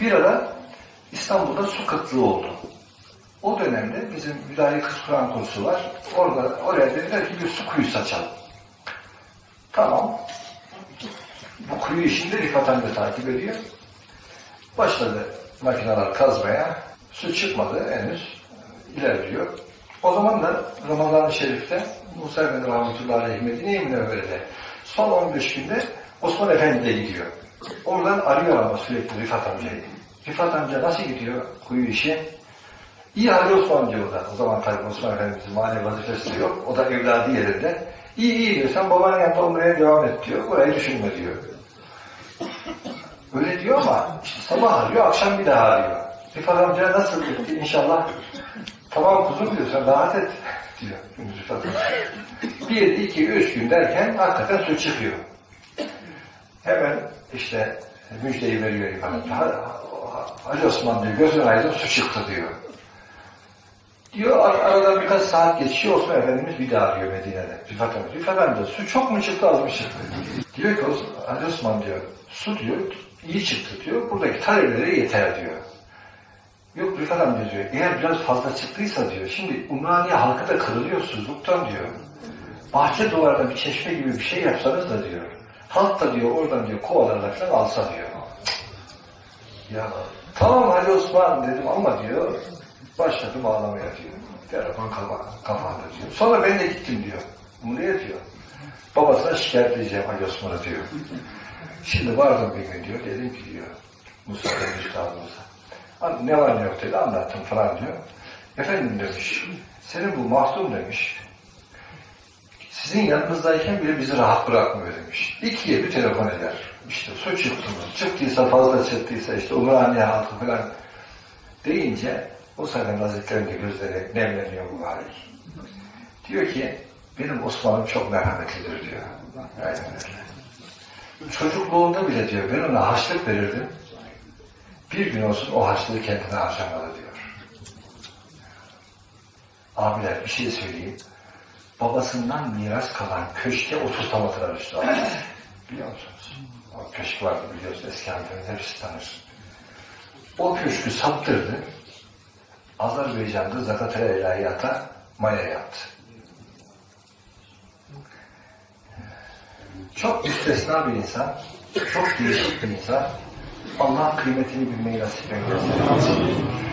Bir ara İstanbul'da su kıtlığı oldu. O dönemde bizim Vidayi Kız Kur'an kursu var. Orada, oraya dediler ki bir su kuyusu açalım. Tamam. Bu kuyu işini de Rifat amca takip ediyor. Başladı makineler kazmaya. Su çıkmadı henüz. ilerliyor. O zaman da Ramazan-ı Şerif'te Musa Efendi Rahmetullahi Aleyhi Medine-i son 15 günde Osman Efendi'de gidiyor. Oradan arıyor ama sürekli Rifat amcayı. Rifat amca nasıl gidiyor kuyu işi? İyi Hacı Osman diyor o zaman tabii Osman Efendimiz'in manevi vazifesi yok. O da evladı yerinde. İyi iyi diyor. Sen babanın yanında olmaya devam et diyor. Orayı düşünme diyor. Öyle diyor ama işte sabah arıyor, akşam bir daha arıyor. Rifat amca nasıl gitti inşallah. Tamam kuzum diyor, sen rahat et diyor amca. Bir, iki, üç gün derken hakikaten su çıkıyor. Hemen işte müjdeyi veriyor. Ha- Hacı Osman diyor, gözün aydın su çıktı diyor. Diyor ar- aradan birkaç saat geçiyor Osman Efendimiz bir daha arıyor Medine'de. Rifat amca. Rifat amca su çok mu çıktı az mı çıktı? Diyor ki Hacı Osman diyor su diyor iyi çıktı diyor. Buradaki talebelere yeter diyor. Yok Rifat amca diyor eğer biraz fazla çıktıysa diyor şimdi Umraniye halkı da kırılıyor susuzluktan diyor. Bahçe duvarda bir çeşme gibi bir şey yapsanız da diyor. Halk da diyor oradan diyor kovalarla falan alsa diyor. Ya tamam Hacı Osman dedim ama diyor başladım ağlamaya diyor. Telefon kafanda diyor. Sonra ben de gittim diyor. Umre'ye diyor. Babasına şikayet edeceğim Hacı Osman'a diyor. Şimdi vardım bir gün diyor. Dedim ki diyor Musa üstadımıza. "Abi Ne var ne yok dedi anlattım falan diyor. Efendim demiş. Senin bu mahzun demiş. Sizin yanınızdayken bile bizi rahat bırakmıyor demiş. İkiye bir telefon eder. İşte su çıktı mı? Çıktıysa fazla çıktıysa işte Umraniye halkı falan deyince o Saddam Hazretleri'nin gözleri nemleniyor mübarek. Diyor ki benim Osman'ım çok merhametlidir diyor. Aynen öyle. Çocukluğunda bile diyor ben ona harçlık verirdim. Bir gün olsun o harçlığı kendine harcamadı diyor. Abiler bir şey söyleyeyim. Babasından miras kalan köşke oturtamadılar üstü Biliyor musunuz? O köşk vardı biliyorsunuz eski Antalya'da hepsi tanır. O köşkü saptırdı. Azerbaycan'da Zakat-ı İlahiyat'a maya yaptı. Çok müstesna bir insan, çok değişik bir insan. Allah kıymetini bilmeyi nasip eylesin.